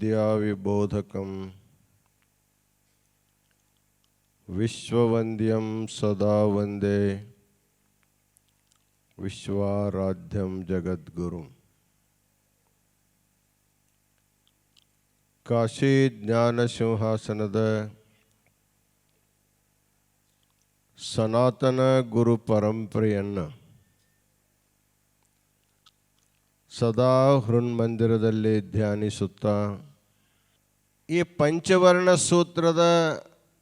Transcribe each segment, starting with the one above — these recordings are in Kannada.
विद्याविबोधकं विश्ववन्द्यं सदा वन्दे ವಿಶ್ವಾರಾಧ್ಯಂ ಜಗದ್ಗುರು ಕಾಶಿ ಜ್ಞಾನ ಸಿಂಹಾಸನದ ಸನಾತನ ಗುರು ಪರಂಪರೆಯನ್ನು ಸದಾ ಹೃನ್ಮಂದಿರದಲ್ಲಿ ಧ್ಯಾನಿಸುತ್ತಾ ಈ ಪಂಚವರ್ಣ ಸೂತ್ರದ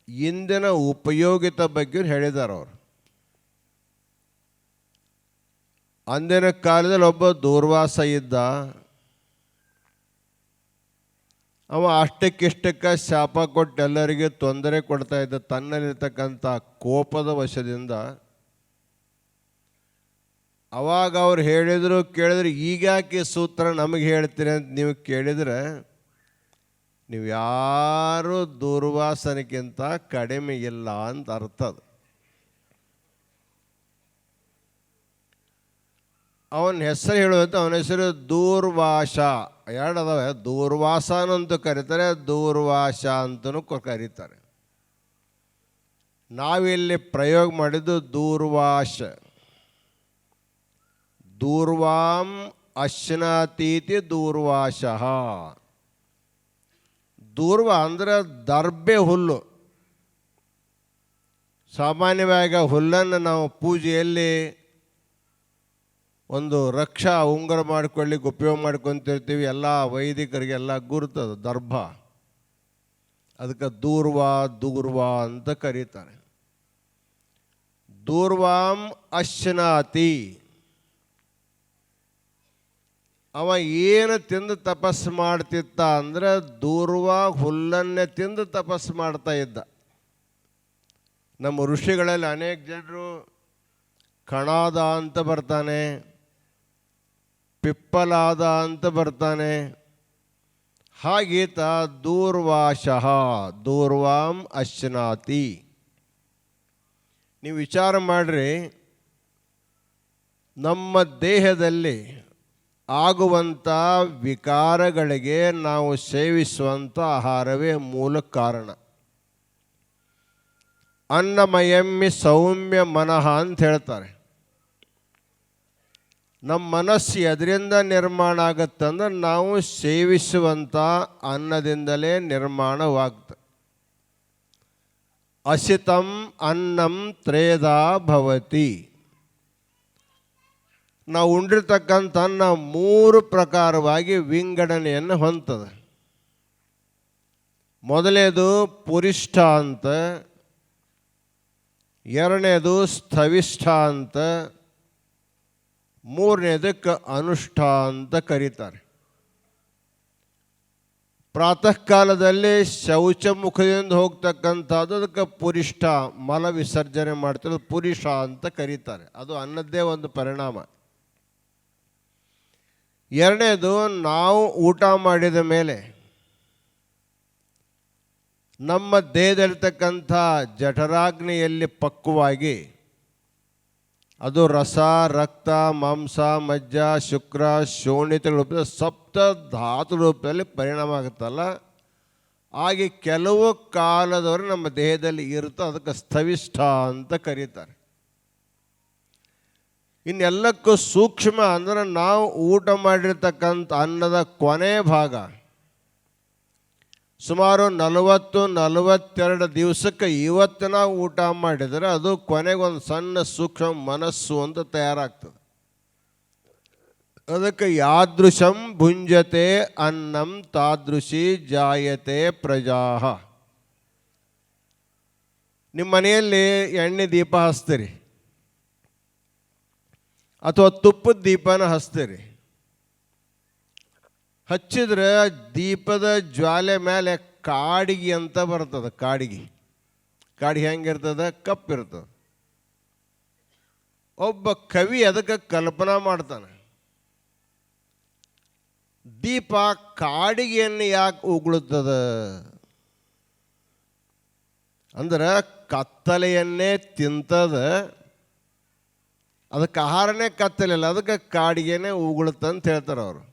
ಇಂದಿನ ಉಪಯೋಗಿತ ಬಗ್ಗೆ ಹೇಳಿದಾರ ಅವರು. ಅಂದಿನ ಕಾಲದಲ್ಲಿ ಒಬ್ಬ ದೂರ್ವಾಸ ಇದ್ದ. ಅವ ಅಷ್ಟಕ್ಕಿಷ್ಟಕ್ಕೆ ಶಾಪ ಕೊಟ್ಟು ಎಲ್ಲರಿಗೆ ತೊಂದರೆ ಕೊಡ್ತಾ ಇದ್ದ. ತನ್ನಲ್ಲಿರ್ತಕ್ಕಂಥ ಕೋಪದ ವಶದಿಂದ ಅವಾಗ ಅವ್ರು ಹೇಳಿದ್ರು, ಕೇಳಿದ್ರೆ ಈಗ್ಯಾಕೆ ಯಾಕೆ ಸೂತ್ರ ನಮಗೆ ಹೇಳ್ತೀರಿ? ಅಂತ ನೀವು ಕೇಳಿದ್ರೆ ನೀವು ಯಾರು ದುರ್ವಾಸನೆಗಿಂತ ಕಡಿಮೆ ಇಲ್ಲ ಅಂತ ಅರ್ಥ ಅದು. ಅವನ ಹೆಸರು ಹೇಳುವಂತ ಅವನ ಹೆಸರು ದೂರ್ವಾಸ ಎರಡು ಅದಾವೆ ದೂರ್ವಾಸನ ಅಂತೂ ಕರೀತಾರೆ ದೂರ್ವಾಸ ಅಂತಲೂ ಕರೀತಾರೆ. ನಾವಿಲ್ಲಿ ಪ್ರಯೋಗ ಮಾಡಿದ್ದು ದೂರ್ವಾಸ ದೂರ್ವಾಂ ಅಶ್ನಾತೀತಿ ದೂರ್ವಾಸ ದೂರ್ವ ಅಂದ್ರೆ ದರ್ಬೆ ಹುಲ್ಲು. ಸಾಮಾನ್ಯವಾಗಿ ಹುಲ್ಲನ್ನು ನಾವು ಪೂಜೆಯಲ್ಲಿ ಒಂದು ರಕ್ಷಾ, ಉಂಗುರ ಮಾಡ್ಕೊಳ್ಳಿಕ್ಕೆ ಉಪಯೋಗ ಮಾಡ್ಕೊತಿರ್ತೀವಿ. ಎಲ್ಲ ವೈದಿಕರಿಗೆಲ್ಲ ಗುರುತದ ದರ್ಭ. ಅದಕ್ಕೆ ದೂರ್ವ ದೂರ್ವ ಅಂತ ಕರೀತಾರೆ. ದೂರ್ವಾಂ ಅಶ್ನಾತಿ. ಅವ ಏನು ತಿಂದು ತಪಸ್ಸು ಮಾಡ್ತಿತ್ತ ಅಂದ್ರೆ ದೂರ್ವ ಹುಲ್ಲನ್ನೇ ತಿಂದು ತಪಸ್ಸು ಮಾಡ್ತಾ ಇದ್ದ. ನಮ್ಮ ಋಷಿಗಳಲ್ಲಿ ಅನೇಕ ಜನರು ಕಣಾದ ಅಂತ ಬರ್ತಾನೆ, ಪಿಪ್ಪಲಾದ ಅಂತ ಬರ್ತಾನೆ. ಹಾಗೀತ ದೂರ್ವಾಶಃ, ದೂರ್ವಾಂ ಅಶ್ನಾತಿ. ನೀವು ವಿಚಾರ ಮಾಡ್ರಿ, ನಮ್ಮ ದೇಹದಲ್ಲಿ ಆಗುವಂಥ ವಿಕಾರಗಳಿಗೆ ನಾವು ಸೇವಿಸುವಂಥ ಆಹಾರವೇ ಮೂಲ ಕಾರಣ. ಅನ್ನಮಯಮ್ಮಿ ಸೌಮ್ಯ ಮನಃ ಅಂತ ಹೇಳ್ತಾರೆ. ನಮ್ಮ ಮನಸ್ಸು ಎದರಿಂದ ನಿರ್ಮಾಣ ಆಗುತ್ತಂದ್ರೆ ನಾವು ಸೇವಿಸುವಂಥ ಅನ್ನದಿಂದಲೇ ನಿರ್ಮಾಣವಾಗ್ತದೆ. ಅಸಿತಂ ಅನ್ನಂ ತ್ರೇದಾ ಭವತಿ. ನಾವು ಉಂಡಿರ್ತಕ್ಕಂಥ ಅನ್ನ ಮೂರು ಪ್ರಕಾರವಾಗಿ ವಿಂಗಡಣೆಯನ್ನು ಹೊಂತದೆ ಮೊದಲನೇದು ಪುರಿಷ್ಠ ಅಂತ, ಎರಡನೇದು ಸ್ಥವಿಷ್ಠ ಅಂತ ಮೂರನೇದಕ್ಕೆ ಅನುಷ್ಠ ಅಂತ ಕರೀತಾರೆ. ಪ್ರಾತಃ ಕಾಲದಲ್ಲಿ ಶೌಚ ಮುಖದಿಂದ ಹೋಗ್ತಕ್ಕಂಥದ್ದು ಅದಕ್ಕೆ ಪುರಿಷ್ಠ ಮಲ ವಿಸರ್ಜನೆ ಮಾಡ್ತಿರೋದು ಪುರುಷ ಅಂತ ಕರೀತಾರೆ. ಅದು ಅನ್ನದ್ದೇ ಒಂದು ಪರಿಣಾಮ. ಎರಡನೇದು, ನಾವು ಊಟ ಮಾಡಿದ ಮೇಲೆ ನಮ್ಮ ದೇಹದಲ್ಲಿರ್ತಕ್ಕಂಥ ಜಠರಾಗ್ನಿಯಲ್ಲಿ ಪಕ್ವವಾಗಿ ಅದು ರಸ, ರಕ್ತ, ಮಾಂಸ, ಮಜ್ಜ, ಶುಕ್ರ ಶೋಣಿತ ರೂಪದ ಸಪ್ತ ಧಾತು ರೂಪದಲ್ಲಿ ಪರಿಣಾಮ ಆಗುತ್ತಲ್ಲ? ಹಾಗೆ ಕೆಲವು ಕಾಲದವರು ನಮ್ಮ ದೇಹದಲ್ಲಿ ಇರುತ್ತೆ ಅದಕ್ಕೆ ಸ್ಥವಿಷ್ಠ ಅಂತ ಕರೀತಾರೆ. ಇನ್ನೆಲ್ಲಕ್ಕೂ ಸೂಕ್ಷ್ಮ ಅಂದ್ರೆ ನಾವು ಊಟ ಮಾಡಿರ್ತಕ್ಕಂಥ ಅನ್ನದ ಕೊನೆ ಭಾಗ. ಸುಮಾರು ನಲವತ್ತು, ನಲವತ್ತೆರಡು ದಿವಸಕ್ಕೆ ಇವತ್ತು ನಾವು ಊಟ ಮಾಡಿದರೆ ಅದು ಕೊನೆಗೊಂದು ಸಣ್ಣ ಸೂಕ್ಷ್ಮ ಮನಸ್ಸು ಅಂತ ತಯಾರಾಗ್ತದೆ. ಅದಕ್ಕೆ ಯಾದೃಶಂ ಭುಂಜತೆ ಅನ್ನಂ ತಾದೃಶಿ ಜಾಯತೆ ಪ್ರಜಾಹ. ನಿಮ್ಮ ಮನೆಯಲ್ಲಿ ಎಣ್ಣೆ ದೀಪ ಹಚ್ತೀರಿ. ಅಥವಾ ತುಪ್ಪದ ದೀಪನ ಹಚ್ತೀರಿ. ಹಚ್ಚಿದ್ರೆ ದೀಪದ ಜ್ವಾಲೆ ಮೇಲೆ ಕಾಡಿಗೆ ಅಂತ ಬರ್ತದೆ, ಕಾಡಿಗೆ. ಕಾಡಿಗೆ ಹೆಂಗಿರ್ತದೆ? ಕಪ್ಪಿರ್ತದೆ. ಒಬ್ಬ ಕವಿ ಅದಕ್ಕೆ ಕಲ್ಪನಾ ಮಾಡ್ತಾನೆ. ದೀಪ ಕಾಡಿಗೆಯನ್ನು ಯಾಕೆ ಉಗುಳುತ್ತದ? ಅಂದ್ರೆ ಕತ್ತಲೆಯನ್ನೇ ತಿಂತದ ಅದಕ್ಕೆ ಆಹಾರನೇ ಕತ್ತಲಿಲ್ಲ. ಅದಕ್ಕೆ ಕಾಡಿಗೆನೇ ಉಗುಳುತ್ತಂತ ಹೇಳ್ತಾರೆ ಅವರು.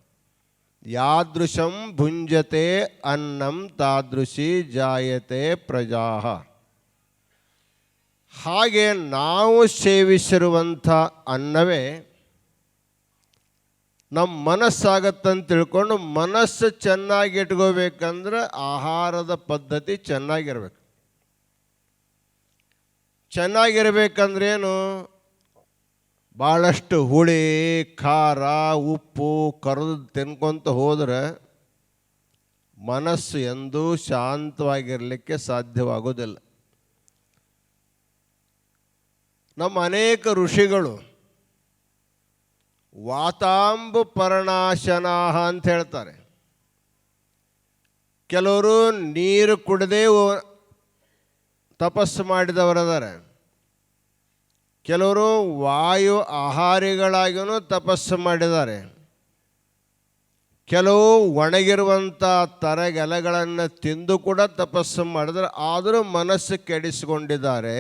ಯಾದೃಶಂ ಭುಂಜತೆ ಅನ್ನಂ ತಾದೃಶಿ ಜಾಯತೆ ಪ್ರಜಾ ಹಾಗೆ ನಾವು ಸೇವಿಸಿರುವಂಥ ಅನ್ನವೇ ನಮ್ಮ ಮನಸ್ಸಾಗತ್ತಂತ ತಿಳ್ಕೊಂಡು ಮನಸ್ಸು ಚೆನ್ನಾಗಿ ಇಟ್ಕೋಬೇಕಂದ್ರೆ ಆಹಾರದ ಪದ್ಧತಿ ಚೆನ್ನಾಗಿರ್ಬೇಕು. ಚೆನ್ನಾಗಿರ್ಬೇಕಂದ್ರೇನು ಭಾಳಷ್ಟು ಹುಳಿ, ಖಾರ, ಉಪ್ಪು ಕರೆದು ತಿನ್ಕೊತ ಹೋದರೆ ಮನಸ್ಸು ಎಂದೂ ಶಾಂತವಾಗಿರಲಿಕ್ಕೆ ಸಾಧ್ಯವಾಗೋದಿಲ್ಲ. ನಮ್ಮ ಅನೇಕ ಋಷಿಗಳು ವಾತಾಂಬು ಪರ್ಣಾಶನಾಹ ಅಂತ ಹೇಳ್ತಾರೆ. ಕೆಲವರು ನೀರು ಕುಡದೇ ತಪಸ್ಸು ಮಾಡಿದವರದಾರೆ. ಕೆಲವರು ವಾಯು ಆಹಾರಿಗಳಾಗಿಯೂ ತಪಸ್ಸು ಮಾಡಿದ್ದಾರೆ. ಕೆಲವು ಒಣಗಿರುವಂಥ ತರಗೆಲೆಗಳನ್ನು ತಿಂದು ಕೂಡ ತಪಸ್ಸು ಮಾಡಿದರೆ ಆದರೂ ಮನಸ್ಸು ಕೆಡಿಸಿಕೊಂಡಿದ್ದಾರೆ.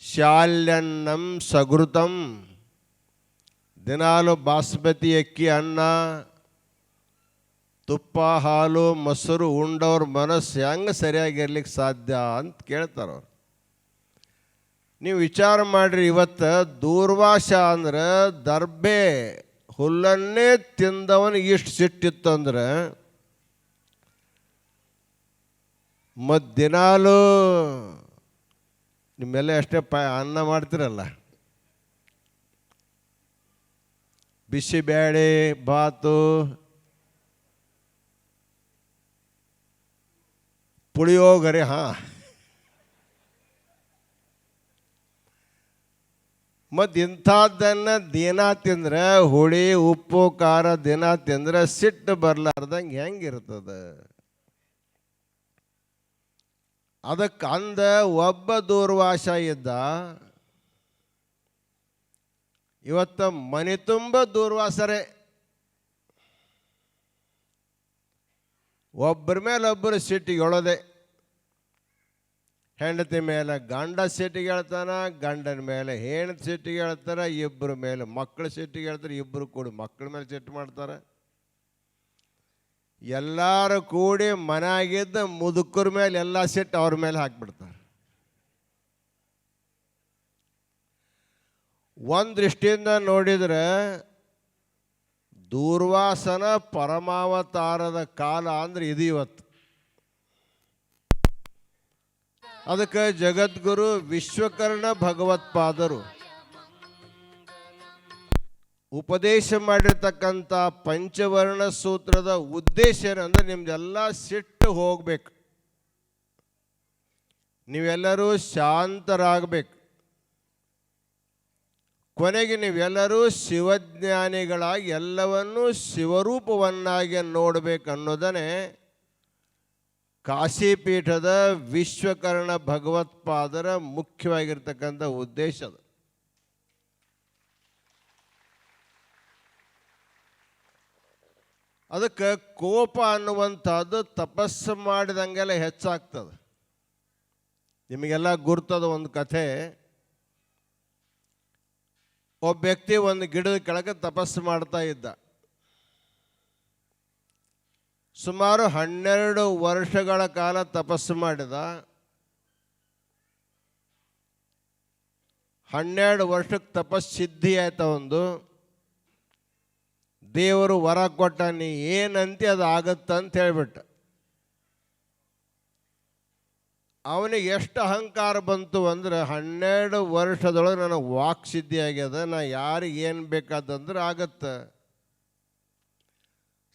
ಶಾಲ್ಯನ್ನಂ ಸಗೃತಂ, ದಿನಾಲು ಬಾಸ್ಮತಿ ಅಕ್ಕಿ, ಅನ್ನ, ತುಪ್ಪ, ಹಾಲು, ಮೊಸರು ಉಂಡವ್ರ ಮನಸ್ಸು ಹೆಂಗೆ ಸರಿಯಾಗಿರ್ಲಿಕ್ಕೆ ಸಾಧ್ಯ ಅಂತ ಕೇಳ್ತಾರೆ ಅವ್ರು ನೀವು ವಿಚಾರ ಮಾಡ್ರಿ, ಇವತ್ತು ದೂರ್ವಾಸ ಅಂದ್ರೆ ದರ್ಬೆ, ಹುಲ್ಲನ್ನೇ ತಿಂದವನಿಗೆ ಇಷ್ಟು ಸಿಟ್ಟಿತ್ತು ಅಂದ್ರೆ ಮತ್ತು ದಿನಾಲು ನಿಮ್ಮೆಲ್ಲ ಅಷ್ಟೇ ಪ ಅನ್ನ ಮಾಡ್ತಿರಲ್ಲ. ಬಿಸಿಬೇಳೆ ಬಾತು, ಪುಳಿಯೋಗರೆ, ಹಾಂ. ಮತ್ತು ಇಂಥದ್ದನ್ನು ದಿನ ತಿಂದ್ರೆ ಹುಳಿ, ಉಪ್ಪು, ಖಾರ ದಿನ ತಿಂದ್ರೆ ಸಿಟ್ಟು ಬರ್ಲಾರ್ದಂಗೆ ಹೆಂಗಿರ್ತದೆ? ಅದಕ್ಕೆ ಅಂದ ಒಬ್ಬ ದೂರ್ವಾಸ ಇದ್ದ, ಇವತ್ತ ಮನೆ ತುಂಬ ದೂರ್ವಾಸರೇ. ಒಬ್ಬರ ಮೇಲೆ ಒಬ್ಬರು ಸಿಟ್ಟಿಗೆ ಹೇಳೋದೆ ಹೆಂಡತಿ ಮೇಲೆ ಗಂಡ ಸಿಟ್ಟಿಗೆ ಹೇಳ್ತಾನ, ಗಂಡನ ಮೇಲೆ ಹೆಣ್ಣು ಸಿಟ್ಟಿಗೆ ಹೇಳ್ತಾರೆ ಇಬ್ಬರ ಮೇಲೆ ಮಕ್ಕಳ ಸಿಟ್ಟಿಗೆ ಹೇಳ್ತಾರೆ ಇಬ್ಬರು ಕೂಡಿ ಮಕ್ಕಳ ಮೇಲೆ ಸಿಟ್ಟು ಮಾಡ್ತಾರೆ. ಎಲ್ಲರೂ ಕೂಡಿ ಮನೆಯಾಗಿದ್ದ ಮುದುಕರ ಮೇಲೆ ಎಲ್ಲ ಸಿಟ್ಟು ಅವ್ರ ಮೇಲೆ ಹಾಕ್ಬಿಡ್ತಾರೆ. ಒಂದು ದೃಷ್ಟಿಯಿಂದ ನೋಡಿದ್ರೆ ದೂರ್ವಾಸನ ಪರಮಾವತಾರದ ಕಾಲ ಅಂದ್ರೆ ಇದು ಇವತ್ತು. ಅದಕ್ಕೆ ಜಗದ್ಗುರು ವಿಶ್ವಕರ್ಣ ಭಗವತ್ಪಾದರು ಉಪದೇಶ ಮಾಡಿರ್ತಕ್ಕಂಥ ಪಂಚವರ್ಣ ಸೂತ್ರದ ಉದ್ದೇಶ ಏನಂದ್ರೆ ನಿಮ್ದೆಲ್ಲ ಸಿಟ್ಟು ಹೋಗ್ಬೇಕು. ನೀವೆಲ್ಲರೂ ಶಾಂತರಾಗಬೇಕು. ಕೊನೆಗೆ ನೀವೆಲ್ಲರೂ ಶಿವಜ್ಞಾನಿಗಳಾಗಿ ಎಲ್ಲವನ್ನೂ ಶಿವರೂಪವನ್ನಾಗಿ ನೋಡಬೇಕು ಅನ್ನೋದನ್ನೇ ಕಾಶಿಪೀಠದ ವಿಶ್ವಕರ್ಣ ಭಗವತ್ಪಾದರ ಮುಖ್ಯವಾಗಿರ್ತಕ್ಕಂಥ ಉದ್ದೇಶ ಅದು. ಅದಕ್ಕೆ ಕೋಪ ಅನ್ನುವಂಥದ್ದು ತಪಸ್ಸು ಮಾಡಿದಂಗೆಲ್ಲ ಹೆಚ್ಚಾಗ್ತದೆ. ನಿಮಗೆಲ್ಲ ಗುರ್ತದ ಒಂದು ಕಥೆ. ಒಬ್ಬ ವ್ಯಕ್ತಿ ಒಂದು ಗಿಡದ ಕೆಳಗೆ ತಪಸ್ಸು ಮಾಡ್ತಾ ಇದ್ದ. ಸುಮಾರು ಹನ್ನೆರಡು ವರ್ಷಗಳ ಕಾಲ ತಪಸ್ಸು ಮಾಡಿದ. ಹನ್ನೆರಡು ವರ್ಷಕ್ಕೆ ತಪಸ್ಸು ಸಿದ್ಧಿ ಆಯ್ತ ಒಂದು. ದೇವರು ವರ ಕೊಟ್ಟ, ನೀ ಏನಂತೆ ಅದು ಆಗತ್ತಂತ ಹೇಳ್ಬಿಟ್ಟ. ಅವನಿಗೆ ಎಷ್ಟು ಅಹಂಕಾರ ಬಂತು ಅಂದ್ರೆ, ಹನ್ನೆರಡು ವರ್ಷದೊಳಗೆ ನನಗೆ ವಾಕ್ ಸಿದ್ಧಿ ಆಗ್ಯದ, ನಾ ಯಾರಿಗೆ ಏನು ಬೇಕಾದಂದ್ರೆ ಆಗತ್ತೆ.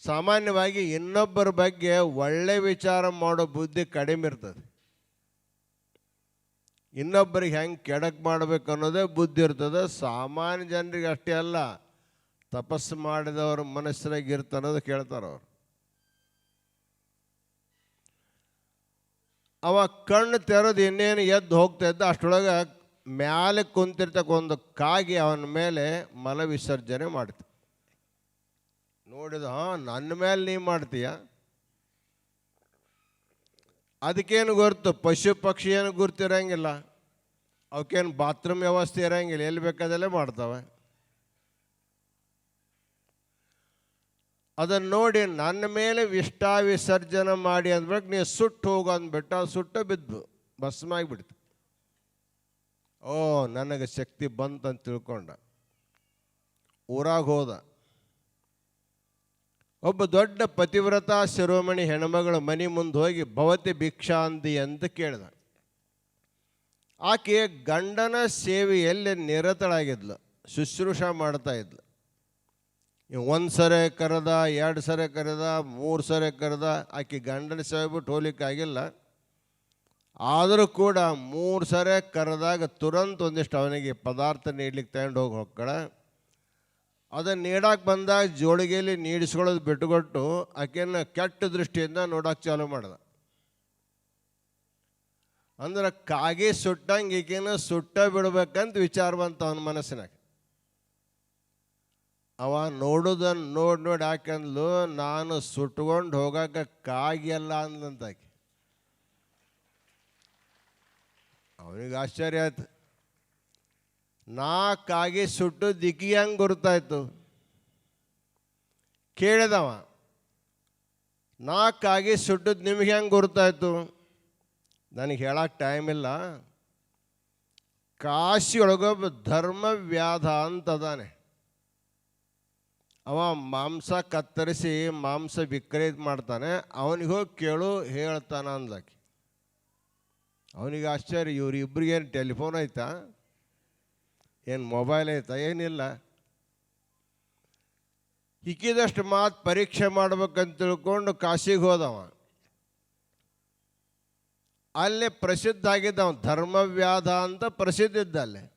ಸಾಮಾನ್ಯವಾಗಿ ಇನ್ನೊಬ್ಬರ ಬಗ್ಗೆ ಒಳ್ಳೆ ವಿಚಾರ ಮಾಡೋ ಬುದ್ಧಿ ಕಡಿಮೆ ಇರ್ತದೆ. ಇನ್ನೊಬ್ಬರಿಗೆ ಹೆಂಗೆ ಕೆಡಕ್ ಮಾಡ್ಬೇಕು ಅನ್ನೋದೇ ಬುದ್ಧಿ ಇರ್ತದೆ. ಸಾಮಾನ್ಯ ಜನರಿಗೆ ಅಷ್ಟೇ ಅಲ್ಲ, ತಪಸ್ಸು ಮಾಡಿದವ್ರ ಮನಸ್ಸಿನಾಗ ಇರ್ತ ಅನ್ನೋದು ಕೇಳ್ತಾರೆ ಅವ್ರು. ಅವ ಕಣ್ಣು ತೆರೆದು ಇನ್ನೇನು ಎದ್ದು ಹೋಗ್ತಾ ಇದ್ದ ಅಷ್ಟರೊಳಗೆ ಮ್ಯಾಲೆ ಕುಂತಿರ್ತಕ್ಕ ಒಂದು ಕಾಗಿ ಅವನ ಮೇಲೆ ಮಲವಿಸರ್ಜನೆ ನೋಡಿದ ಹಾಂ, ನನ್ನ ಮೇಲೆ ನೀ ಮಾಡ್ತೀಯ? ಅದಕ್ಕೇನು ಗೊತ್ತು? ಪಶು ಪಕ್ಷಿ ಏನು ಗುರ್ತಿರಂಗಿಲ್ಲ. ಅವಕ್ಕೇನು ಬಾತ್ರೂಮ್ ವ್ಯವಸ್ಥೆ ಇರಂಗಿಲ್ಲ. ಎಲ್ಲಿ ಬೇಕಾದಲ್ಲೇ ಮಾಡ್ತವೆ. ಅದನ್ನು ನೋಡಿ ನನ್ನ ಮೇಲೆ ವಿಷ್ಠಾವಿಸರ್ಜನೆ ಮಾಡಿ ಅಂದ್ಬೇಕು ನೀವು ಸುಟ್ಟು ಹೋಗು ಅಂದ್ಬಿಟ್ಟು ಅದು ಸುಟ್ಟು ಬಿದ್ದು ಭಸ್ಮ ಆಗಿಬಿಡ್ತು ಓ, ನನಗೆ ಶಕ್ತಿ ಬಂತಂತ ತಿಳ್ಕೊಂಡ. ಊರಾಗ ಹೋದ. ಒಬ್ಬ ದೊಡ್ಡ ಪತಿವ್ರತ ಶಿರೋಮಣಿ ಹೆಣ್ಮಗಳ ಮನೆ ಮುಂದೆ ಹೋಗಿ ಭವತಿ ಭಿಕ್ಷಾಂತಿ ಅಂತ ಕೇಳಿದ. ಆಕೆ ಗಂಡನ ಸೇವೆಯಲ್ಲಿ ನಿರತಳಾಗಿದ್ಲು, ಶುಶ್ರೂಷ ಮಾಡ್ತಾ ಇದ್ಲು. ಒಂದು ಸರಿ ಕರೆದ, ಎರಡು ಸರಿ ಕರೆದ, ಮೂರು ಸರಿ ಕರೆದ, ಆಕೆ ಗಂಡನ ಸೇವೆ ಬಿಟ್ಟು ಹೋಗ್ಲಿಕ್ಕಾಗಿಲ್ಲ ಆದರೂ ಕೂಡ ಮೂರು ಸರಿ ಕರೆದಾಗ ತುರಂತ ಒಂದಿಷ್ಟು ಅವನಿಗೆ ಪದಾರ್ಥ ನೀಡ್ಲಿಕ್ಕೆ ತಗೊಂಡು ಹೋಗಿ ಹೋಗ್ಕಳ. ಅದನ್ನು ನೀಡಕ್ಕೆ ಬಂದಾಗ ಜೋಳಿಗೆಯಲ್ಲಿ ನೀಡಿಸ್ಕೊಳ್ಳೋದು ಬಿಟ್ಟುಕೊಟ್ಟು ಆಕೆಯನ್ನು ಕೆಟ್ಟ ದೃಷ್ಟಿಯಿಂದ ನೋಡಕ್ಕೆ ಚಾಲು ಮಾಡ್ದ. ಅಂದ್ರೆ ಕಾಗೆ ಸುಟ್ಟಂಗೆ ಈಕೆನ ಸುಟ್ಟ ಬಿಡ್ಬೇಕಂತ ವಿಚಾರ ಬಂತ ಅವನ ಮನಸ್ಸಿನಾಗ. ಅವ ನೋಡೋದನ್ನು ನೋಡಿ ನೋಡಿ ಹಾಕಂದ್ಲು ನಾನು ಸುಟ್ಕೊಂಡು ಹೋಗಾಕ ಕಾಗಿಯಲ್ಲ ಅಂದಂತ ಆಕೆ ಅವನಿಗೆ ಆಶ್ಚರ್ಯ ಆಯ್ತು. ನಾ ಕಾಗಿ ಸುಟ್ಟು ದಿಕ್ಕಿ ಹೆಂಗೆ ಗುರುತಾಯ್ತು. ಕೇಳಿದವ ನಾಲ್ಕಾಗಿ ಸುಟ್ಟು ನಿಮ್ಗೆ ಹೆಂಗೆ ಗುರುತಾಯ್ತು. ನನಗೆ ಹೇಳಕ್ಕೆ ಟೈಮ್ ಇಲ್ಲ. ಕಾಶಿ ಧರ್ಮ ಧರ್ಮವ್ಯಾಧ ಅಂತದಾನೆ. ಅವ ಮಾಂಸ ಕತ್ತರಿಸಿ ಮಾಂಸ ವಿಕ್ರಯ ಮಾಡ್ತಾನೆ. ಅವನಿಗೆ ಹೋಗಿ ಕೇಳು, ಹೇಳ್ತಾನ ಅಂದಾಕಿ ಅವನಿಗೆ ಆಶ್ಚರ್ಯ, ಇವ್ರಿಬ್ರಿಗೇನು ಟೆಲಿಫೋನ್ ಐತಾ? ಏನು ಮೊಬೈಲ್ ಐತೆ ಏನಿಲ್ಲ. ಹಿಕ್ಕಿದಷ್ಟು ಮಾತು ಪರೀಕ್ಷೆ ಮಾಡ್ಬೇಕಂತ ತಿಳ್ಕೊಂಡು ಕಾಶಿಗೆ ಹೋದವ. ಅಲ್ಲಿ ಪ್ರಸಿದ್ಧ ಆಗಿದ್ದವ ಧರ್ಮವ್ಯಾಧ ಅಂತ ಪ್ರಸಿದ್ಧ ಇದ್ದ ಅಲ್ಲಿ.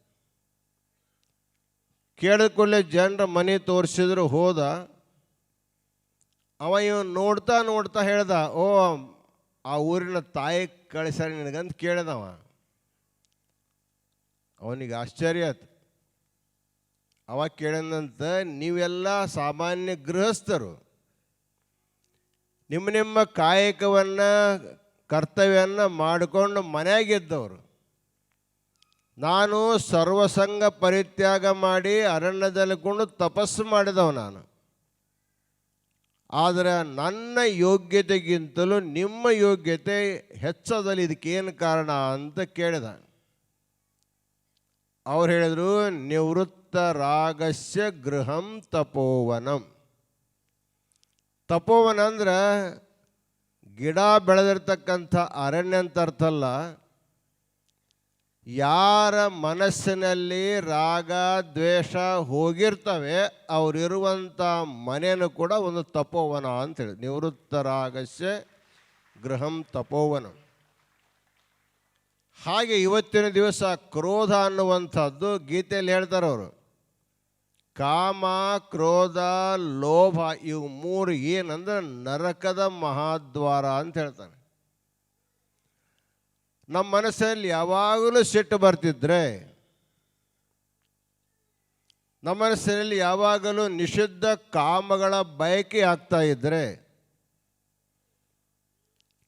ಕೇಳಿದ ಕೂಡಲೇ ಜನರ ಮನೆ ತೋರಿಸಿದ್ರು, ಹೋದ. ಅವ ಇವನು ನೋಡ್ತಾ ನೋಡ್ತಾ ಹೇಳ್ದ, ಓ, ಆ ಊರಿನ ತಾಯಿ ಕಳಿಸ್ಯಾರ ನಿನಗಂತ ಕೇಳಿದವ. ಅವನಿಗೆ ಆಶ್ಚರ್ಯ ಆಯ್ತು. ಅವ ಕೇಳಿದಂತ ನೀವೆಲ್ಲ ಸಾಮಾನ್ಯ ಗೃಹಸ್ಥರು. ನಿಮ್ಮ ನಿಮ್ಮ ಕಾಯಕವನ್ನು ಕರ್ತವ್ಯವನ್ನು ಮಾಡಿಕೊಂಡು ಮನೆಯಾಗಿದ್ದವರು ನಾನು ಸರ್ವಸಂಗ ಪರಿತ್ಯಾಗ ಮಾಡಿ ಅರಣ್ಯದಲ್ಲಿ ಕೊಂಡು ತಪಸ್ಸು ಮಾಡಿದವ ನಾನು. ಆದರೆ ನನ್ನ ಯೋಗ್ಯತೆಗಿಂತಲೂ ನಿಮ್ಮ ಯೋಗ್ಯತೆ ಹೆಚ್ಚದಲ್ಲಿ ಇದಕ್ಕೇನು ಕಾರಣ ಅಂತ ಕೇಳಿದ. ಅವ್ರು ಹೇಳಿದರು, ನಿವೃತ್ತ ರಾಗಸ್ಯ ಗೃಹಂ ತಪೋವನಂ. ತಪೋವನ ಅಂದ್ರೆ ಗಿಡ ಬೆಳೆದಿರ್ತಕ್ಕಂಥ ಅರಣ್ಯ ಅಂತ ಅರ್ಥ ಅಲ್ಲ. ಯಾರ ಮನಸ್ಸಿನಲ್ಲಿ ರಾಗ, ದ್ವೇಷ ಹೋಗಿರ್ತವೆ ಅವರಿರುವಂಥ ಮನೆಯನ್ನು ಕೂಡ ಒಂದು ತಪೋವನ ಅಂತೇಳಿ ನಿವೃತ್ತ ರಾಗಸ್ಯ ಗೃಹಂ ತಪೋವನ. ಹಾಗೆ ಇವತ್ತಿನ ದಿವಸ ಕ್ರೋಧ ಅನ್ನುವಂಥದ್ದು ಗೀತೆಯಲ್ಲಿ ಹೇಳ್ತಾರೆ ಅವರು ಕಾಮ, ಕ್ರೋಧ, ಲೋಭ ಇವು ಮೂರು ಏನಂದ್ರೆ ನರಕದ ಮಹಾದ್ವಾರ ಅಂತ ಹೇಳ್ತಾನೆ. ನಮ್ಮ ಮನಸ್ಸಲ್ಲಿ ಯಾವಾಗಲೂ ಸಿಟ್ಟು ಬರ್ತಿದ್ರೆ, ನಮ್ಮ ಮನಸ್ಸಿನಲ್ಲಿ ಯಾವಾಗಲೂ ನಿಷಿದ್ಧ ಕಾಮಗಳ ಬಯಕೆ ಆಗ್ತಾ ಇದ್ರೆ,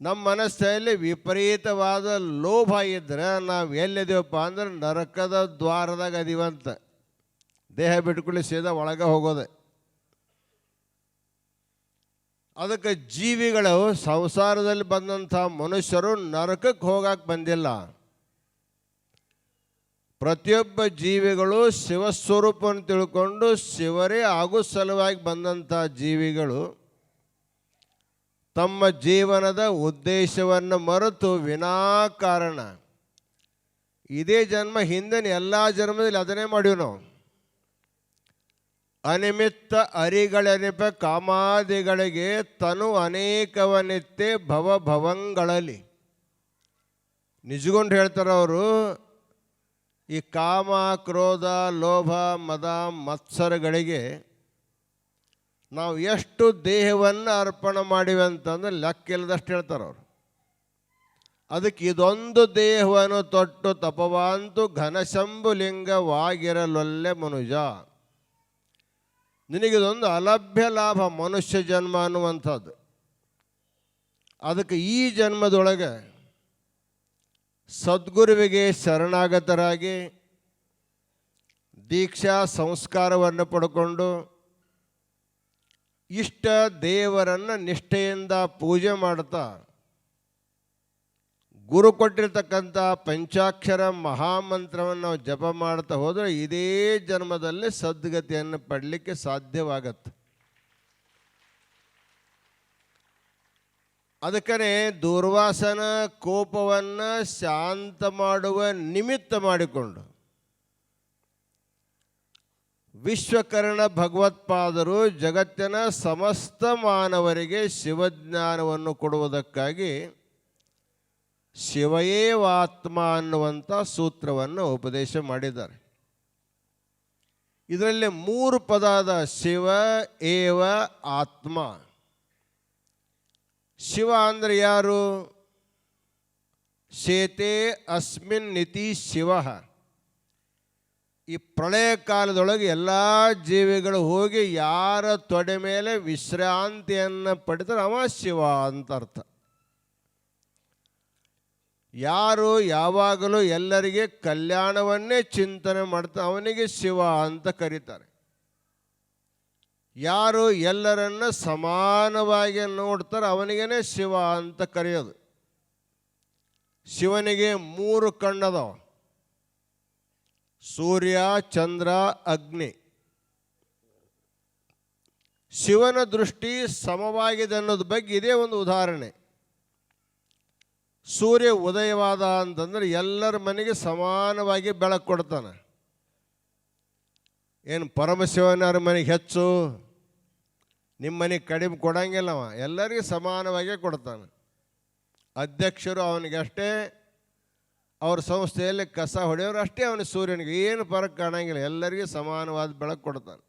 ನಮ್ಮ ಮನಸ್ಸಲ್ಲಿ ವಿಪರೀತವಾದ ಲೋಭ ಇದ್ದರೆ ನಾವು ಎಲ್ಲಿದ್ದೀವಪ್ಪ ಅಂದ್ರೆ ನರಕದ ದ್ವಾರದಾಗ ಅದೀವಂತ. ದೇಹ ಬಿಟ್ಕೊಳ್ಳಿ ಸೀದಾ ಒಳಗೆ ಹೋಗೋದೆ. ಅದಕ್ಕೆ ಜೀವಿಗಳು ಸಂಸಾರದಲ್ಲಿ ಬಂದಂಥ ಮನುಷ್ಯರು ನರಕಕ್ಕೆ ಹೋಗಕ್ಕೆ ಬಂದಿಲ್ಲ. ಪ್ರತಿಯೊಬ್ಬ ಜೀವಿಗಳು ಶಿವಸ್ವರೂಪವನ್ನು ತಿಳ್ಕೊಂಡು ಶಿವರೇ ಆಗು ಸಲುವಾಗಿ ಬಂದಂಥ ಜೀವಿಗಳು ತಮ್ಮ ಜೀವನದ ಉದ್ದೇಶವನ್ನು ಮರೆತು ವಿನಾಕಾರಣ ಇದೇ ಜನ್ಮ ಹಿಂದಿನ ಎಲ್ಲ ಜನ್ಮದಲ್ಲಿ ಅದನ್ನೇ ಮಾಡಿವು ನಾವು. ಅನಿಮಿತ್ತ ಅರಿಗಳೆನಿಪ ಕಾಮಾದಿಗಳಿಗೆ ತನು ಅನೇಕವನಿತ್ತೆ ಭವಭವಂಗಳಲ್ಲಿ. ನಿಜಗೊಂಡು ಹೇಳ್ತಾರೆ ಅವರು, ಈ ಕಾಮ, ಕ್ರೋಧ, ಲೋಭ, ಮದ, ಮತ್ಸರಗಳಿಗೆ ನಾವು ಎಷ್ಟು ದೇಹವನ್ನು ಅರ್ಪಣೆ ಮಾಡಿವೆ ಅಂತಂದ್ರೆ ಲೆಕ್ಕಿಲ್ಲದಷ್ಟು ಹೇಳ್ತಾರೆ ಅವರು. ಅದಕ್ಕೆ ಇದೊಂದು ದೇಹವನ್ನು ತೊಟ್ಟು ತಪವಾಂತು ಘನಶಂಭುಲಿಂಗವಾಗಿರಲೊಲ್ಲೆ ಮನುಜ. ನಿನಗಿದೊಂದು ಅಲಭ್ಯ ಲಾಭ ಮನುಷ್ಯ ಜನ್ಮ ಅನ್ನುವಂಥದ್ದು. ಅದಕ್ಕೆ ಈ ಜನ್ಮದೊಳಗೆ ಸದ್ಗುರುವಿಗೆ ಶರಣಾಗತರಾಗಿ ದೀಕ್ಷಾ ಸಂಸ್ಕಾರವನ್ನು ಪಡ್ಕೊಂಡು ಇಷ್ಟ ದೇವರನ್ನು ನಿಷ್ಠೆಯಿಂದ ಪೂಜೆ ಮಾಡ್ತಾ ಗುರು ಕೊಟ್ಟಿರ್ತಕ್ಕಂಥ ಪಂಚಾಕ್ಷರ ಮಹಾಮಂತ್ರವನ್ನು ನಾವು ಜಪ ಮಾಡ್ತಾ ಹೋದರೆ ಇದೇ ಜನ್ಮದಲ್ಲಿ ಸದ್ಗತಿಯನ್ನು ಪಡಲಿಕ್ಕೆ ಸಾಧ್ಯವಾಗತ್ತೆ. ಅದಕ್ಕನೆ ದುರ್ವಾಸನ, ಕೋಪವನ್ನು ಶಾಂತ ಮಾಡುವ ನಿಮಿತ್ತ ಮಾಡಿಕೊಂಡು ವಿಶ್ವಕರ್ಣ ಭಗವತ್ಪಾದರು ಜಗತ್ತಿನ ಸಮಸ್ತ ಮಾನವರಿಗೆ ಶಿವಜ್ಞಾನವನ್ನು ಕೊಡುವುದಕ್ಕಾಗಿ ಶಿವಯೇವಾತ್ಮ ಅನ್ನುವಂಥ ಸೂತ್ರವನ್ನು ಉಪದೇಶ ಮಾಡಿದ್ದಾರೆ. ಇದರಲ್ಲಿ ಮೂರು ಪದಾದ ಶಿವ, ಏವ, ಆತ್ಮ. ಶಿವ ಅಂದರೆ ಯಾರು? ಶೇತೆ ಅಸ್ಮಿನ್ ನಿತಿ ಶಿವ. ಈ ಪ್ರಳಯ ಕಾಲದೊಳಗೆ ಎಲ್ಲ ಜೀವಿಗಳು ಹೋಗಿ ಯಾರ ತೊಡೆ ಮೇಲೆ ವಿಶ್ರಾಂತಿಯನ್ನು ಪಡೆದರೆ ಅವ ಶಿವ ಅಂತ ಅರ್ಥ. ಯಾರು ಯಾವಾಗಲೂ ಎಲ್ಲರಿಗೆ ಕಲ್ಯಾಣವನ್ನೇ ಚಿಂತನೆ ಮಾಡ್ತಾ ಅವನಿಗೆ ಶಿವ ಅಂತ ಕರೀತಾರೆ. ಯಾರು ಎಲ್ಲರನ್ನ ಸಮಾನವಾಗಿ ನೋಡ್ತಾರೆ ಅವನಿಗೇನೆ ಶಿವ ಅಂತ ಕರೆಯೋದು. ಶಿವನಿಗೆ ಮೂರು ಕಣ್ಣದವ. ಸೂರ್ಯ, ಚಂದ್ರ, ಅಗ್ನಿ. ಶಿವನ ದೃಷ್ಟಿ ಸಮವಾಗಿದೆ ಅನ್ನೋದ್ರ ಬಗ್ಗೆ ಇದೇ ಒಂದು ಉದಾಹರಣೆ. ಸೂರ್ಯ ಉದಯವಾದ ಅಂತಂದ್ರೆ ಎಲ್ಲರ ಮನೆಗೆ ಸಮಾನವಾಗಿ ಬೆಳಕು ಕೊಡ್ತಾನೆ. ಏನು ಪರಮಶಿವನವ್ರ ಮನೆಗೆ ಹೆಚ್ಚು? ನಿಮ್ಮ ಮನೆಗೆ ಕಡಿಮೆ ಕೊಡಂಗಿಲ್ಲ ಅವ. ಎಲ್ಲರಿಗೂ ಸಮಾನವಾಗೇ ಕೊಡ್ತಾನೆ. ಅಧ್ಯಕ್ಷರು ಅವನಿಗೆ ಅಷ್ಟೇ, ಅವ್ರ ಸಂಸ್ಥೆಯಲ್ಲಿ ಕಸ ಹೊಡೆಯೋರು ಅಷ್ಟೇ ಅವನಿಗೆ ಸೂರ್ಯನಿಗೆ. ಏನು ಫರಕ್ ಕಾಣಂಗಿಲ್ಲ. ಎಲ್ಲರಿಗೂ ಸಮಾನವಾದ ಬೆಳಕು ಕೊಡ್ತಾನೆ.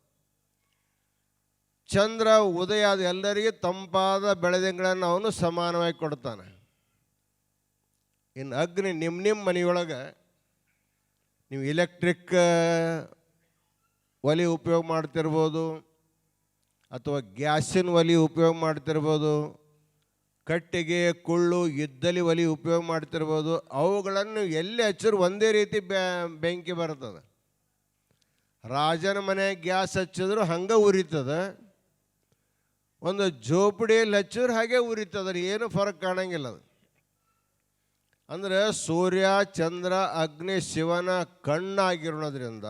ಚಂದ್ರ ಉದಯ ಆದ ಎಲ್ಲರಿಗೂ ತಂಪಾದ ಬೆಳೆದಿಂಗಳನ್ನು ಅವನು ಸಮಾನವಾಗಿ ಕೊಡ್ತಾನೆ. ಇನ್ನು ಅಗ್ನಿ ನಿಮ್ಮ ನಿಮ್ಮ ಮನೆಯೊಳಗೆ ನೀವು ಎಲೆಕ್ಟ್ರಿಕ್ ಒಲೆ ಉಪಯೋಗ ಮಾಡ್ತಿರ್ಬೋದು, ಅಥವಾ ಗ್ಯಾಸಿನ ಒಲೆ ಉಪಯೋಗ ಮಾಡ್ತಿರ್ಬೋದು, ಕಟ್ಟಿಗೆ, ಕುಳ್ಳು ಇದ್ದಲಿ ಒಲೆ ಉಪಯೋಗ ಮಾಡ್ತಿರ್ಬೋದು, ಅವುಗಳನ್ನು ಎಲ್ಲಿ ಹಚ್ಚಿದ್ರು ಒಂದೇ ರೀತಿ ಬೆಂಕಿ ಬರ್ತದೆ. ರಾಜನ ಮನೆ ಗ್ಯಾಸ್ ಹಚ್ಚಿದ್ರು ಹಂಗೆ ಉರಿತದೆ. ಒಂದು ಜೋಪಡಿಯಲ್ಲಿ ಹಚ್ಚಿದ್ರೆ ಹಾಗೆ ಉರಿತದೆ, ಏನು ಫರಕ್ ಕಾಣಂಗಿಲ್ಲ ಅದು ಅಂದರೆ ಸೂರ್ಯ, ಚಂದ್ರ, ಅಗ್ನಿ, ಶಿವನ ಕಣ್ಣಾಗಿರೋದ್ರಿಂದ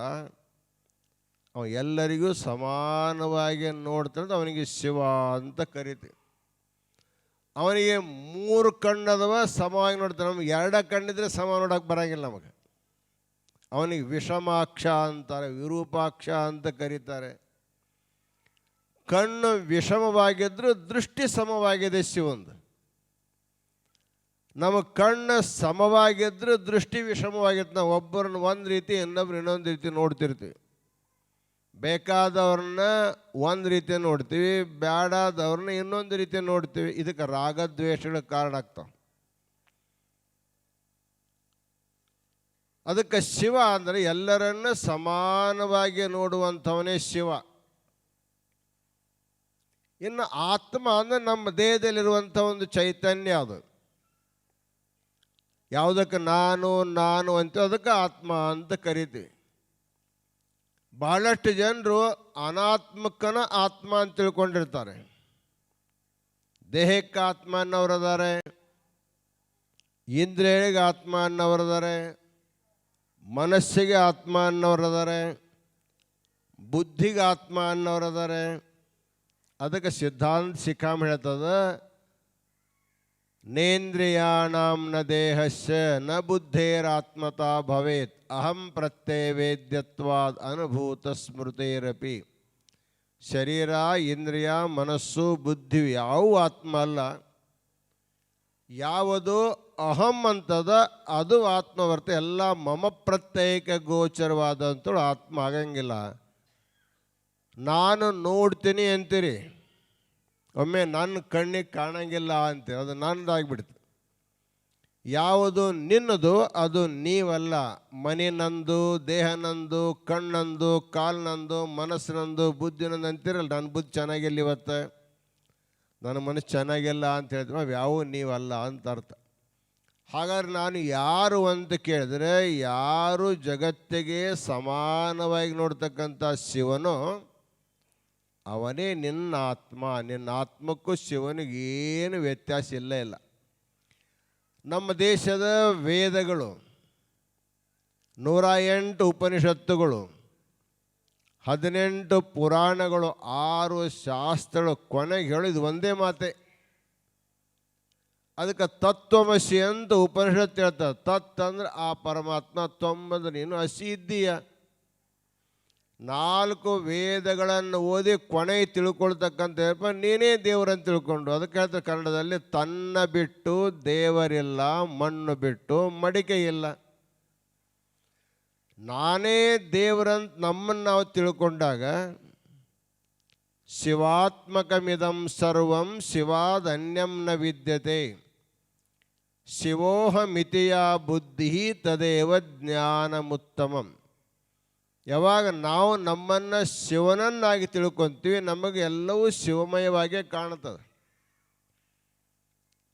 ಅವ ಎಲ್ಲರಿಗೂ ಸಮಾನವಾಗಿ ನೋಡ್ತಾನೆ ಅವನಿಗೆ ಶಿವ ಅಂತ ಕರಿತೀವಿ. ಅವನಿಗೆ ಮೂರು ಕಣ್ಣದವ ಸಮವಾಗಿ ನೋಡ್ತಾನೆ ನಮ್ಗೆ ಎರಡ ಕಣ್ಣಿದ್ರೆ ಸಮ ನೋಡೋಕೆ ಬರೋಂಗಿಲ್ಲ ನಮಗೆ. ಅವನಿಗೆ ವಿಷಮಾಕ್ಷ ಅಂತಾರೆ, ವಿರೂಪಾಕ್ಷ ಅಂತ ಕರೀತಾರೆ. ಕಣ್ಣು ವಿಷಮವಾಗಿದ್ದರೂ ದೃಷ್ಟಿ ಸಮವಾಗಿದೆ ಶಿವಂದು. ನಮ್ಮ ಕಣ್ಣು ಸಮವಾಗಿದ್ದರೆ ದೃಷ್ಟಿ ವಿಷಮವಾಗಿತ್ತು. ನಾವು ಒಬ್ಬರನ್ನ ಒಂದು ರೀತಿ, ಇನ್ನೊಬ್ರು ಇನ್ನೊಂದು ರೀತಿ ನೋಡ್ತಿರ್ತೀವಿ. ಬೇಕಾದವ್ರನ್ನ ಒಂದು ರೀತಿ ನೋಡ್ತೀವಿ ಬೇಡಾದವ್ರನ್ನ ಇನ್ನೊಂದು ರೀತಿ ನೋಡ್ತೀವಿ. ಇದಕ್ಕೆ ರಾಗದ್ವೇಷಗಳ ಕಾರಣ ಆಗ್ತಾವೆ. ಅದಕ್ಕೆ ಶಿವ ಅಂದರೆ ಎಲ್ಲರನ್ನ ಸಮಾನವಾಗಿ ನೋಡುವಂಥವನೇ ಶಿವ. ಇನ್ನು ಆತ್ಮ ಅಂದರೆ ನಮ್ಮ ದೇಹದಲ್ಲಿರುವಂಥ ಒಂದು ಚೈತನ್ಯ ಅದು. ಯಾವುದಕ್ಕೆ ನಾನು ನಾನು ಅಂತ ಅದಕ್ಕೆ ಆತ್ಮ ಅಂತ ಕರಿತೀವಿ. ಬಹಳಷ್ಟು ಜನರು ಅನಾತ್ಮಕ್ಕನ ಆತ್ಮ ಅಂತ ತಿಳ್ಕೊಂಡಿರ್ತಾರೆ. ದೇಹಕ್ಕೆ ಆತ್ಮ ಅನ್ನೋರದಾರೆ ಇಂದ್ರಿಯಳಿಗೆ ಆತ್ಮ ಅನ್ನೋರದಾರೆ ಮನಸ್ಸಿಗೆ ಆತ್ಮ ಅನ್ನೋರದಾರೆ ಬುದ್ಧಿಗೆ ಆತ್ಮ ಅನ್ನೋರದಾರೆ ಅದಕ್ಕೆ ಸಿದ್ಧಾಂತ ಶಿಖಾಮ್ ಹೇಳ್ತದ ನ ದೇಹಸ್ಯ ನ ಭವೇತ್, ಅಹಂ ಪ್ರತ್ಯಯ ವೇದ್ಯತ್ವಾದ್ ಅನುಭೂತ ಸ್ಮೃತಿರಪಿ. ಶರೀರ, ಇಂದ್ರಿಯ, ಮನಸ್ಸು, ಬುದ್ಧಿ ಯಾವ ಆತ್ಮ ಅಲ್ಲ. ಯಾವುದು ಅಹಂ ಅಂತದ ಅದು ಆತ್ಮವರ್ತ, ಎಲ್ಲ ಮಮ ಪ್ರತ್ಯೇಕ ಗೋಚರವಾದಂಥಳು ಆತ್ಮ ಆಗಂಗಿಲ್ಲ. ನಾನು ನೋಡ್ತೀನಿ ಅಂತೀರಿ. ಒಮ್ಮೆ ನನ್ನ ಕಣ್ಣಿಗೆ ಕಾಣಂಗಿಲ್ಲ ಅಂತ, ಅದು ನನ್ನದಾಗಿಬಿಡ್ತು. ಯಾವುದು ನಿನ್ನದು, ಅದು ನೀವಲ್ಲ. ಮನೆ ನಂದು, ದೇಹ ನಂದು ಕಣ್ಣಂದು ಕಾಲು ನಂದು, ಮನಸ್ಸು ನಂದು, ಬುದ್ಧಿ ಅಂತೀರಲ್ಲ, ನನ್ನ ಬುದ್ಧಿ ಚೆನ್ನಾಗಿಲ್ಲ ಇವತ್ತು. ನನ್ನ ಮನಸ್ಸು ಚೆನ್ನಾಗಿಲ್ಲ ಅಂತ ಹೇಳಿದ್ರೆ ಯಾವೂ ನೀವಲ್ಲ ಅಂತ ಅರ್ಥ. ಹಾಗಾದ್ರೆ ನಾನು ಯಾರು ಅಂತ ಕೇಳಿದ್ರೆ, ಯಾರು ಜಗತ್ತಿಗೆ ಸಮಾನವಾಗಿ ನೋಡ್ತಕ್ಕಂಥ ಶಿವನು ಅವನೇ ನಿನ್ನ ಆತ್ಮ, ನಿನ್ನ ಆತ್ಮಕ್ಕೂ ಶಿವನಿಗೇನು ವ್ಯತ್ಯಾಸ ಇಲ್ಲ ಇಲ್ಲ. ನಮ್ಮ ದೇಶದ ವೇದಗಳು ನೂರ ಎಂಟು ಉಪನಿಷತ್ತುಗಳು, ಹದಿನೆಂಟು ಪುರಾಣಗಳು, ಆರು ಶಾಸ್ತ್ರಗಳು ಕೊನೆಗೆ ಹೇಳಿದ ಒಂದೇ ಮಾತೆ. ಅದಕ್ಕೆ ತತ್ವಮಸಿ ಅಂತ ಉಪನಿಷತ್ತು ಹೇಳ್ತಾರೆ. ತತ್ ಅಂದ್ರೆ ಆ ಪರಮಾತ್ಮ ತ್ವಂಬಂದ್ರೆ ನೀನು ಹಸಿ ಇದ್ದೀಯ. ನಾಲ್ಕು ವೇದಗಳನ್ನು ಓದಿ ಕೊನೆ ತಿಳ್ಕೊಳ್ತಕ್ಕಂಥ ನೀನೇ ದೇವರನ್ನು ತಿಳ್ಕೊಂಡು, ಅದಕ್ಕೆ ಹೇಳ್ತಾರೆ ಕನ್ನಡದಲ್ಲಿ, ತನ್ನ ಬಿಟ್ಟು ದೇವರಿಲ್ಲ, ಮಣ್ಣು ಬಿಟ್ಟು ಮಡಿಕೆ ಇಲ್ಲ. ನಾನೇ ದೇವರಂತ ನಮ್ಮನ್ನು ನಾವು ತಿಳ್ಕೊಂಡಾಗ, ಶಿವಾತ್ಮಕಮಿದಂ ಸರ್ವಂ ಶಿವಾದನ್ಯಂನ ವಿದ್ಯತೆ ಶಿವೋಹ ಶಿವೋಹಮಿತಿಯ ಬುದ್ಧಿ ತದೇವ ಜ್ಞಾನಮುತ್ತಮಂ. ಯಾವಾಗ ನಾವು ನಮ್ಮನ್ನು ಶಿವನನ್ನಾಗಿ ತಿಳ್ಕೊತೀವಿ, ನಮಗೆ ಎಲ್ಲವೂ ಶಿವಮಯವಾಗೇ ಕಾಣುತ್ತದೆ.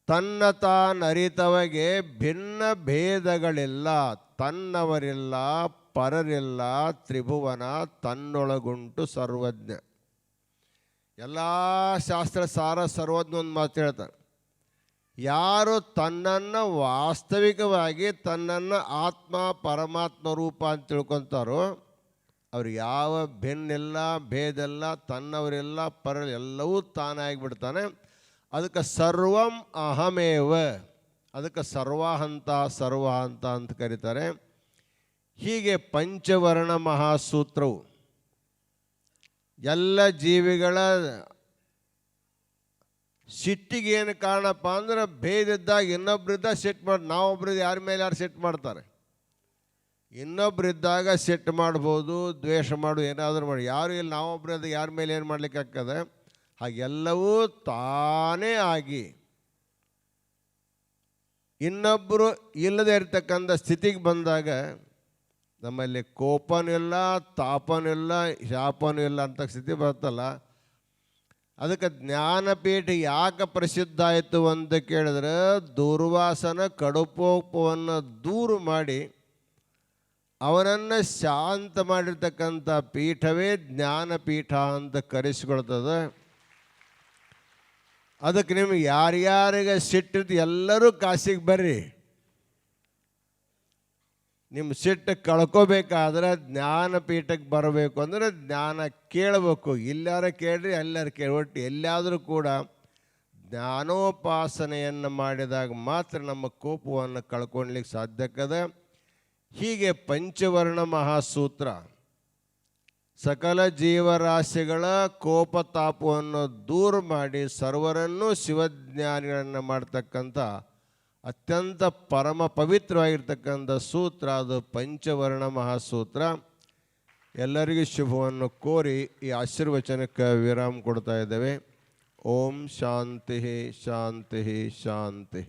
ತನ್ನ ತಾನರಿತವಗೆ ಭಿನ್ನ ಭೇದಗಳಿಲ್ಲ, ತನ್ನವರಿಲ್ಲ, ಪರರಿಲ್ಲ, ತ್ರಿಭುವನ ತನ್ನೊಳಗುಂಟು ಸರ್ವಜ್ಞ. ಎಲ್ಲ ಶಾಸ್ತ್ರ ಸಾರ ಸರ್ವಜ್ಞ ಒಂದು ಮಾತು ಹೇಳ್ತಾರೆ ಯಾರು ತನ್ನನ್ನು ವಾಸ್ತವಿಕವಾಗಿ ತನ್ನನ್ನು ಆತ್ಮ ಪರಮಾತ್ಮ ರೂಪ ಅಂತ ತಿಳ್ಕೊತಾರೋ ಅವ್ರು ಯಾವ ಬೆನ್ನೆಲ್ಲ, ಭೇದೆಲ್ಲ, ತನ್ನವರೆಲ್ಲ ಪರ ಎಲ್ಲವೂ ತಾನಾಗಿಬಿಡ್ತಾನೆ. ಅದಕ್ಕೆ ಸರ್ವಂ ಅಹಮೇವ. ಅದಕ್ಕೆ ಸರ್ವಾಹಂತ ಸರ್ವಾಹಂತ ಅಂತ ಕರೀತಾರೆ. ಹೀಗೆ ಪಂಚವರ್ಣ ಮಹಾಸೂತ್ರವು ಎಲ್ಲ ಜೀವಿಗಳ ಸಿಟ್ಟಿಗೆ ಏನು ಕಾರಣಪ್ಪ ಅಂದ್ರೆ ಭೇದಿದ್ದಾಗ ಇನ್ನೊಬ್ರಿದ್ದ ಸೆಟ್ ಮಾಡಿ ನಾವೊಬ್ರದ್ದು ಯಾರ ಮೇಲೆ ಯಾರು ಸೆಟ್ ಮಾಡ್ತಾರೆ? ಇನ್ನೊಬ್ರಿದ್ದಾಗ ಸೆಟ್ ಮಾಡ್ಬೋದು, ದ್ವೇಷ ಮಾಡು, ಏನಾದರೂ ಮಾಡಿ. ಯಾರು ಇಲ್ಲಿ ಅದು ಯಾರ ಮೇಲೆ ಏನು ಮಾಡ್ಲಿಕ್ಕೆ ಆಗ್ತದೆ? ಹಾಗೆಲ್ಲವೂ ತಾನೇ ಆಗಿ ಇನ್ನೊಬ್ಬರು ಇಲ್ಲದೆ ಇರತಕ್ಕಂಥ ಸ್ಥಿತಿಗೆ ಬಂದಾಗ ನಮ್ಮಲ್ಲಿ ಕೋಪನೂ ಇಲ್ಲ, ತಾಪನೂ ಇಲ್ಲ, ಶಾಪನೂ ಇಲ್ಲ ಅಂತ ಸ್ಥಿತಿ ಬರುತ್ತಲ್ಲ. ಅದಕ್ಕೆ ಜ್ಞಾನಪೀಠ ಯಾಕೆ ಪ್ರಸಿದ್ಧ ಆಯಿತು ಅಂತ ಕೇಳಿದ್ರೆ ದುರ್ವಾಸನ, ಕಡುಪೋಪವನ್ನು ದೂರು ಮಾಡಿ ಅವನನ್ನು ಶಾಂತ ಮಾಡಿರ್ತಕ್ಕಂಥ ಪೀಠವೇ ಜ್ಞಾನಪೀಠ ಅಂತ ಕರೆಸಿಕೊಳ್ತದೆ. ಅದಕ್ಕೆ ನಿಮ್ಗೆ ಯಾರ್ಯಾರಿಗೆ ಸಿಟ್ಟಿದ್ದು ಎಲ್ಲರೂ ಕಾಸಿಗೆ ಬರ್ರಿ. ನಿಮ್ಮ ಸಿಟ್ಟು ಕಳ್ಕೋಬೇಕಾದ್ರೆ ಜ್ಞಾನಪೀಠಕ್ಕೆ ಬರಬೇಕು ಅಂದರೆ ಜ್ಞಾನ ಕೇಳಬೇಕು. ಇಲ್ಲಾರ ಕೇಳ್ರಿ, ಎಲ್ಲರೂ ಕೇಳಿ ಒಟ್ಟು ಎಲ್ಲಾದರೂ ಕೂಡ ಜ್ಞಾನೋಪಾಸನೆಯನ್ನು ಮಾಡಿದಾಗ ಮಾತ್ರ ನಮ್ಮ ಕೋಪವನ್ನು ಕಳ್ಕೊಳ್ಲಿಕ್ಕೆ ಸಾಧ್ಯಕ್ಕದ ಹೀಗೆ ಪಂಚವರ್ಣ ಮಹಾಸೂತ್ರ. ಸಕಲ ಜೀವರಾಶಿಗಳ ಕೋಪತಾಪವನ್ನು ದೂರ ಮಾಡಿ ಸರ್ವರನ್ನೂ ಶಿವಜ್ಞಾನಿಗಳನ್ನು ಮಾಡ್ತಕ್ಕಂಥ ಅತ್ಯಂತ ಪರಮ ಪವಿತ್ರವಾಗಿರ್ತಕ್ಕಂಥ ಸೂತ್ರ ಅದು ಪಂಚವರ್ಣ ಮಹಾಸೂತ್ರ. ಎಲ್ಲರಿಗೂ ಶುಭವನ್ನು ಕೋರಿ ಈ ಆಶೀರ್ವಚನಕ್ಕೆ ವಿರಾಮ ಕೊಡ್ತಾ ಇದ್ದೇವೆ. ಓಂ ಶಾಂತಿ ಶಾಂತಿ ಶಾಂತಿ.